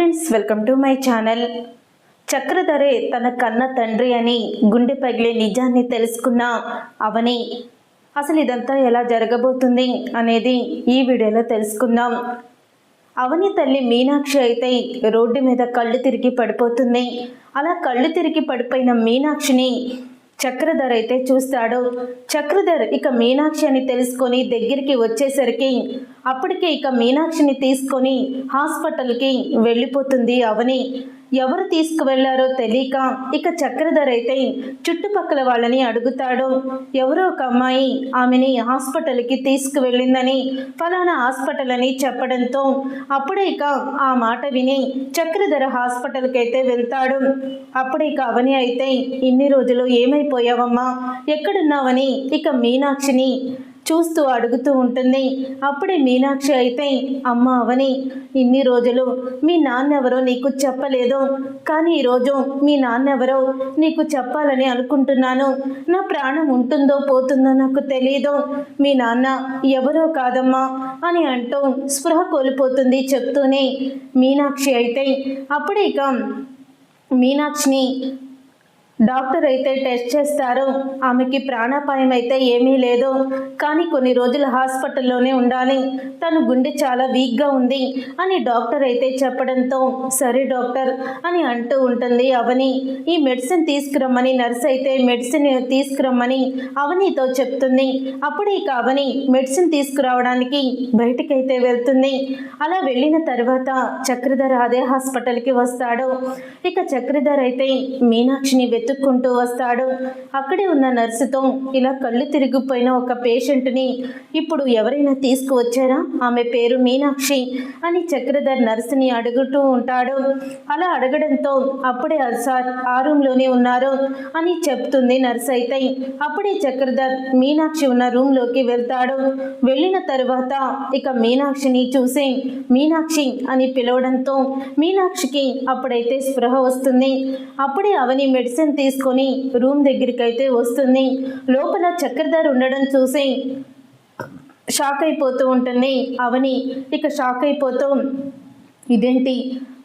Friends welcome to my channel చక్రధరే తన కన్న తండ్రి అని గుండె పగిలే నిజాన్ని తెలుసుకున్న అవని. అసలు ఇదంతా ఎలా జరగబోతుంది అనేది ఈ వీడియోలో తెలుసుకుందాం. అవని తల్లి మీనాక్షి అయితే రోడ్డు మీద కళ్ళు తిరిగి పడిపోతుంది. అలా కళ్ళు తిరిగి పడిపోయిన మీనాక్షిని చక్రధర్ అయితే చూస్తాడు. చక్రధర్ ఇక మీనాక్షి అని తెలుసుకొని దగ్గరికి వచ్చేసరికి అప్పటికే ఇక మీనాక్షిని తీసుకొని హాస్పిటల్కి వెళ్ళిపోతుంది అవని. ఎవరు తీసుకువెళ్ళారో తెలియక ఇక చక్రధర్ అయితే చుట్టుపక్కల వాళ్ళని అడుగుతాడు. ఎవరో ఒక అమ్మాయి ఆమెని హాస్పిటల్కి తీసుకువెళ్ళిందని ఫలానా హాస్పిటల్ అని చెప్పడంతో అప్పుడే ఇక ఆ మాట విని చక్రధర హాస్పిటల్కి అయితే వెళ్తాడు. అప్పుడే ఇక అవని అయితే ఇన్ని రోజులు ఏమైపోయావమ్మా? ఎక్కడున్నావని? ఇక మీనాక్షిని చూస్తూ అడుగుతూ ఉంటుంది. అప్పుడే మీనాక్షి అయితే అమ్మ అవని ఇన్ని రోజులు మీ నాన్నెవరో నీకు చెప్పలేదు. కానీ ఈరోజు మీ నాన్నెవరో నీకు చెప్పాలని అనుకుంటున్నాను. నా ప్రాణం ఉంటుందో పోతుందో నాకు తెలియదు మీ నాన్న ఎవరో కాదమ్మా అని అంటూ స్పృహ కోల్పోతుంది చెప్తూనే మీనాక్షి అయితే. అప్పుడే ఇక మీనాక్షిని డాక్టర్ అయితే టెస్ట్ చేస్తారు. ఆమెకి ప్రాణాపాయం అయితే ఏమీ లేదు. కానీ కొన్ని రోజులు హాస్పిటల్లోనే ఉండాలి. తను గుండె చాలా వీక్గా ఉంది అని డాక్టర్ అయితే చెప్పడంతో సరే డాక్టర్ అని అంటూ ఉంటుంది అవని. ఈ మెడిసిన్ తీసుకురమ్మని నర్స్ అయితే మెడిసిన్ తీసుకురమ్మని అవనితో చెప్తుంది. అప్పుడు ఇక అవని మెడిసిన్ తీసుకురావడానికి బయటికైతే వెళ్తుంది. అలా వెళ్ళిన తర్వాత చక్రధర్ అదే హాస్పిటల్కి వస్తాడు. ఇక చక్రధర్ అయితే మీనాక్షిని వెతుక్కుంటూ వస్తాడు. అక్కడే ఉన్న నర్సుతో ఇలా కళ్ళు తిరిగిపోయిన ఒక పేషెంట్ని ఇప్పుడు ఎవరైనా తీసుకువచ్చారా? ఆమె పేరు మీనాక్షి అని చక్రధర్ నర్సుని అడుగుతూ ఉంటాడు. అలా అడగడంతో అప్పుడే సార్ ఆ రూమ్లోనే ఉన్నారు అని చెప్తుంది నర్స్ అయితే. అప్పుడే చక్రధర్ మీనాక్షి ఉన్న రూమ్లోకి వెళ్తాడు. వెళ్ళిన తర్వాత ఇక మీనాక్షిని చూసి మీనాక్షి అని పిలవడంతో మీనాక్షికి అప్పుడైతే స్పృహ వస్తుంది. అప్పుడే అవని మెడిసిన్ తీసుకొని రూమ్ దగ్గరికి అయితే వస్తుంది. లోపల చక్రధర్ ఉండడం చూసి షాక్ అయిపోతూ ఉంటుంది. అవని ఇక షాక్ అయిపోతూ ఇదేంటి?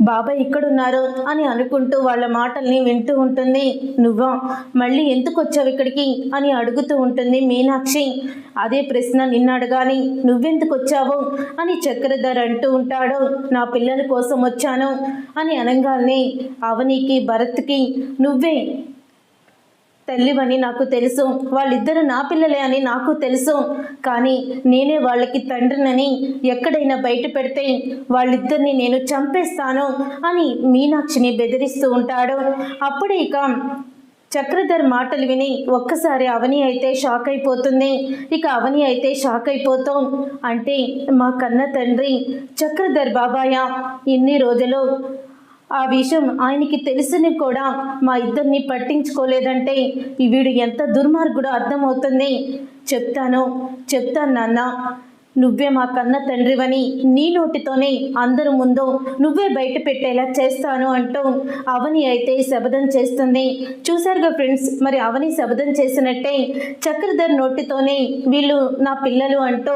బాబాయ్ ఇక్కడున్నారు అని అనుకుంటూ వాళ్ళ మాటల్ని వింటూ ఉంటుంది. నువ్వా? మళ్ళీ ఎందుకు వచ్చావు ఇక్కడికి? అని అడుగుతూ ఉంటుంది మీనాక్షి. అదే ప్రశ్న నిన్ను అడగాలి. నువ్వెందుకు వచ్చావు? అని చక్రధర్ అంటూ ఉంటాడు. నా పిల్లల కోసం వచ్చాను అని అనగానే అవనికి భరత్కి నువ్వే తల్లివని నాకు తెలుసు. వాళ్ళిద్దరు నా పిల్లలే అని నాకు తెలుసు. కానీ నేనే వాళ్ళకి తండ్రినని ఎక్కడైనా బయట పెడితే వాళ్ళిద్దరిని నేను చంపేస్తాను అని మీనాక్షిని బెదిరిస్తూ ఉంటాడు. అప్పుడే ఇక చక్రధర్ మాటలు విని ఒక్కసారి అవని అయితే షాక్ అయిపోతుంది. ఇక అవని అయితే షాక్ అయిపోతాం. అంటే మా కన్న తండ్రి చక్రధర్ బాబాయ ఇన్ని రోజులు ఆ విషయం ఆయనకి తెలిసిని కూడా మా ఇద్దరిని పట్టించుకోలేదంటే వీడు ఎంత దుర్మార్గుడో అర్థమవుతుంది. చెప్తాను చెప్తాను నాన్న. నువ్వే మా కన్న తండ్రివని నీ నోటితోనే అందరి ముందు నువ్వే బయట పెట్టేలా చేస్తాను అంటూ అవని అయితే శబదం చేస్తుంది. చూసారుగా ఫ్రెండ్స్ మరి అవని శబదం చేసినట్టే చక్రధర్ నోటితోనే వీళ్ళు నా పిల్లలు అంటూ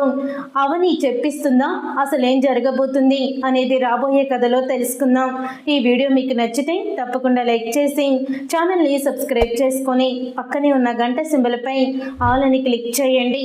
అవని చెప్పిస్తుందా? అసలు ఏం జరగబోతుంది అనేది రాబోయే కథలో తెలుసుకుందాం. ఈ వీడియో మీకు నచ్చితే తప్పకుండా లైక్ చేసి ఛానల్ని సబ్స్క్రైబ్ చేసుకొని పక్కనే ఉన్న గంట సింబలపై ఆల్ అని క్లిక్ చేయండి.